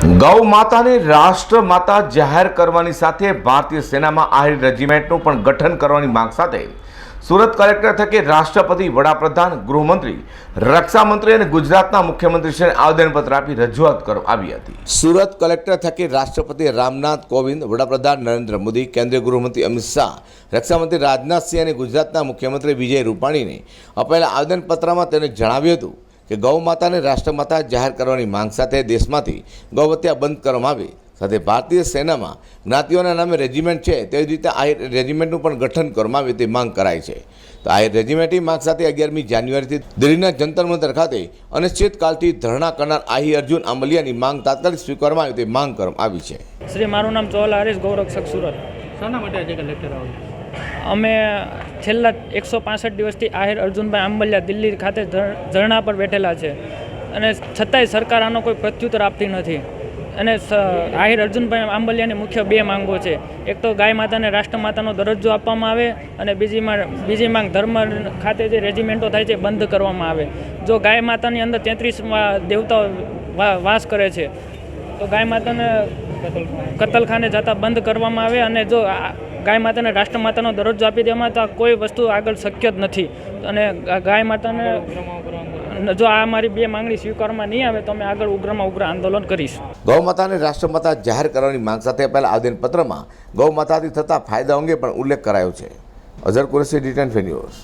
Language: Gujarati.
ગૌ માતાને રાષ્ટ્ર માતા જાહેર કરવાની સાથે ભારતીય સેનામાં આહિર રેજિમેન્ટનું પણ ગઠન કરવાની માંગ સાથે સુરત કલેક્ટર થકી રાષ્ટ્રપતિ, વડાપ્રધાન, ગૃહમંત્રી, રક્ષામંત્રી અને ગુજરાતના મુખ્યમંત્રીશ્રીને આવેદનપત્ર આપી રજૂઆત કરવામાં આવી હતી. સુરત કલેક્ટર થકી રાષ્ટ્રપતિ રામનાથ કોવિંદ, વડાપ્રધાન નરેન્દ્ર મોદી, કેન્દ્રીય ગૃહમંત્રી અમિત શાહ, રક્ષામંત્રી રાજનાથસિંહ અને ગુજરાતના મુખ્યમંત્રી વિજય રૂપાણીને અપાયેલા આવેદનપત્રમાં તેને જણાવ્યું હતું કે ગૌ માતાને રાષ્ટ્રમાતા જાહેર કરવાની માંગ સાથે દેશમાંથી ગૌહત્યા બંધ કરવામાં આવી. સાથે ભારતીય સેનામાં જ્ઞાતિઓના નામે રેજિમેન્ટ છે તેવી રીતે આ રેજિમેન્ટનું પણ ગઠન કરવામાં આવે તે માંગ કરાય છે. તો આ રેજિમેન્ટની માંગ સાથે અગિયારમી જાન્યુઆરીથી દિલ્હીના જંતર મંતર ખાતે અનિશ્ચિતકાલથી ધરણા કરનાર આહી અર્જુન આંબલિયાની માંગ તાત્કાલિક સ્વીકારવામાં આવે તે માંગ કરવામાં આવી છે. શ્રી મારું નામ ચોલ હરીશ ગૌરક્ષક સુરત. શાના માટે આજે કલેક્ટર આવો અમે છેલ્લા એકસો પાસઠ દિવસથી આહિર અર્જુનભાઈ આંબલિયા દિલ્હી ખાતે ધર- ધરણા પર બેઠેલા છે. અને છતાંય સરકાર આનો કોઈ પ્રત્યુત્તર આપતી નથી. અને આહિર અર્જુનભાઈ આંબલિયાની મુખ્ય બે માંગો છે. એક તો ગાય માતાને રાષ્ટ્રમાતાનો દરજ્જો આપવામાં આવે અને બીજીમાં બીજી માંગ ધર્મ ખાતે જે રેજિમેન્ટો થાય છે બંધ કરવામાં આવે. જો ગાય માતાની અંદર તેત્રીસ દેવતાઓ વાસ કરે છે, તો ગાય માતાને કતલખાને જતા બંધ કરવામાં આવે અને જો ગાય માતાને રાષ્ટ્રમાતાનો દરજ્જો આપી દેવામાં તો કોઈ વસ્તુ આગળ શક્ય જ નથી. અને ગાય માતાને જો આ મારી બે માંગણી સ્વીકારવામાં નહીં આવે તો અમે આગળ ઉગ્રમાં ઉગ્ર આંદોલન કરીશું. ગૌ માતાને રાષ્ટ્રમાતા જાહેર કરવાની માંગ સાથે અપાયેલા આવેદનપત્રમાં ગૌ માતાથી થતા ફાયદા અંગે પણ ઉલ્લેખ કરાયો છે. Azhar Qureshi detain news